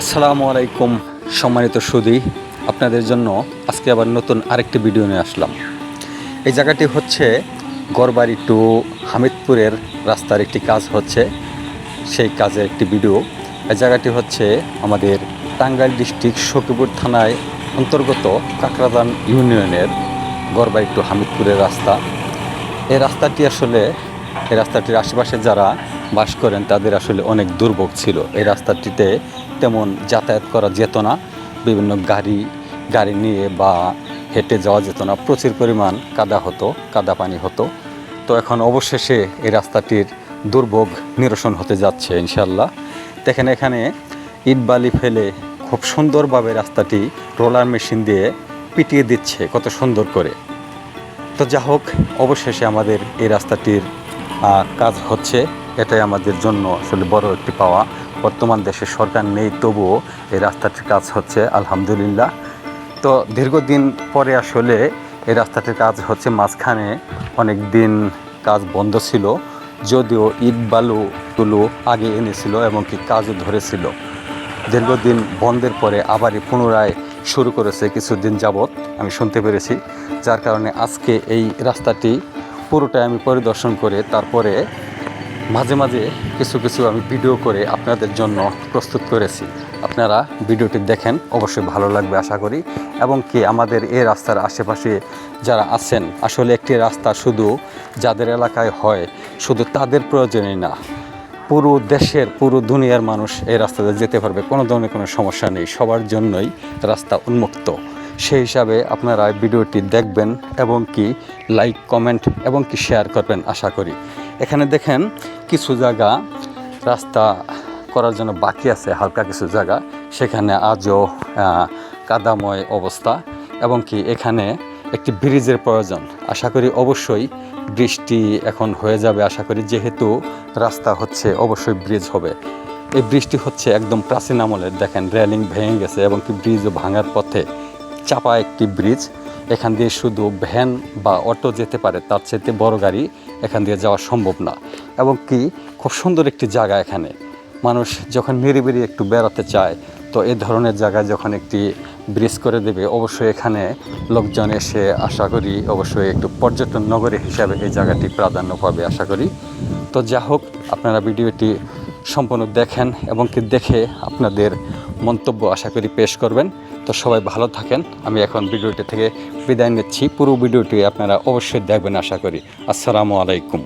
আসসালামু আলাইকুম, সম্মানিত সুদী। আপনাদের জন্য আজকে আবার নতুন আরেকটি ভিডিও নিয়ে আসলাম। এই জায়গাটি হচ্ছে গড়বাড়ি টু হামিদপুরের রাস্তার একটি কাজ হচ্ছে, সেই কাজের একটি ভিডিও। এই জায়গাটি হচ্ছে আমাদের টাঙ্গাইল ডিস্ট্রিক্ট সখীপুর থানায় অন্তর্গত কাকরাদান ইউনিয়নের গড়বাড়ি টু হামিদপুরের রাস্তা। এই রাস্তাটি আসলে, এই রাস্তাটির আশেপাশে যারা বাস করেন তাদের আসলে অনেক দুর্ভোগ ছিল। এই রাস্তাটিতে তেমন যাতায়াত করা যেত না। বিভিন্ন গাড়ি গাড়ি নিয়ে বা হেঁটে যাওয়া যেত না। প্রচুর পরিমাণ কাদা হতো, কাদা পানি হতো। তো এখন অবশেষে এই রাস্তাটির দুর্ভোগ নিরসন হতে যাচ্ছে ইনশাল্লাহ দেখেন এখানে ইট বালি ফেলে খুব সুন্দরভাবে রাস্তাটি রোলার মেশিন দিয়ে পিটিয়ে দিচ্ছে কত সুন্দর করে। তো যা হোক, অবশেষে আমাদের এই রাস্তাটির কাজ হচ্ছে। এটাই আমাদের জন্য আসলে বড় একটি পাওয়া। বর্তমান দেশে সরকার নেই, তবুও এই রাস্তাটির কাজ হচ্ছে, আলহামদুলিল্লাহ। তো দীর্ঘদিন পরে আসলে এই রাস্তাটির কাজ হচ্ছে, মাঝখানে অনেক দিন কাজ বন্ধ ছিল, যদিও ইট বালুগুলো আগে এনেছিল এবং কি কাজও ধরেছিল। দীর্ঘদিন বন্ধের পরে আবারই পুনরায় শুরু করেছে কিছুদিন যাবৎ, আমি শুনতে পেরেছি। যার কারণে আজকে এই রাস্তাটি পুরোটাই আমি পরিদর্শন করে তারপরে মাঝে মাঝে কিছু কিছু আমি ভিডিও করে আপনাদের জন্য প্রস্তুত করেছি। আপনারা ভিডিওটি দেখেন, অবশ্যই ভালো লাগবে আশা করি। এবং কি আমাদের এই রাস্তার আশেপাশে যারা আছেন, আসলে একটি রাস্তা শুধু যাদের এলাকায় হয়, শুধু তাদের প্রয়োজনই না। পুরো দেশের, পুরো দুনিয়ার মানুষ এই রাস্তাতে যেতে পারবে, কোনো ধরনের কোনো সমস্যা নেই। সবার জন্যই রাস্তা উন্মুক্ত। সেই হিসাবে আপনারা ভিডিওটি দেখবেন এবং কি লাইক কমেন্ট এবং কি শেয়ার করবেন আশা করি। এখানে দেখেন কিছু জায়গা রাস্তা করার জন্য বাকি আছে, হালকা কিছু জায়গা। সেখানে আজও কাদাময় অবস্থা এবং কি এখানে একটি ব্রিজের প্রয়োজন। আশা করি অবশ্যই বৃষ্টি এখন হয়ে যাবে। আশা করি যেহেতু রাস্তা হচ্ছে, অবশ্যই ব্রিজ হবে। এই ব্রিজটি হচ্ছে একদম প্রাচীন আমলের। দেখেন, রেলিং ভেঙে গেছে এবং কি ব্রিজও ভাঙার পথে চাপা একটি ব্রিজ। এখান দিয়ে শুধু ভ্যান বা অটো যেতে পারে, তার চাইতে বড় গাড়ি এখান দিয়ে যাওয়া সম্ভব না। এবং কি, খুব সুন্দর একটি জায়গা এখানে। মানুষ যখন নিরিবিরি একটু বেড়াতে চায়, তো এ ধরনের জায়গায় যখন একটি ব্রিজ করে দেবে, অবশ্যই এখানে লোকজন এসে আশা করি অবশ্যই একটু পর্যটন নগরী হিসাবে এই জায়গাটি প্রাধান্য পাবে, আশা করি। তো যা হোক, আপনারা ভিডিওটি সম্পূর্ণ দেখেন এবং কি দেখে আপনাদের মন্তব্য আশা করি পেশ করবেন। তো সবাই ভালো থাকেন। আমি এখন ভিডিওটি থেকে বিদায় নিচ্ছি। পুরো ভিডিওটি আপনারা অবশ্যই দেখবেন আশা করি। আসসালামু আলাইকুম।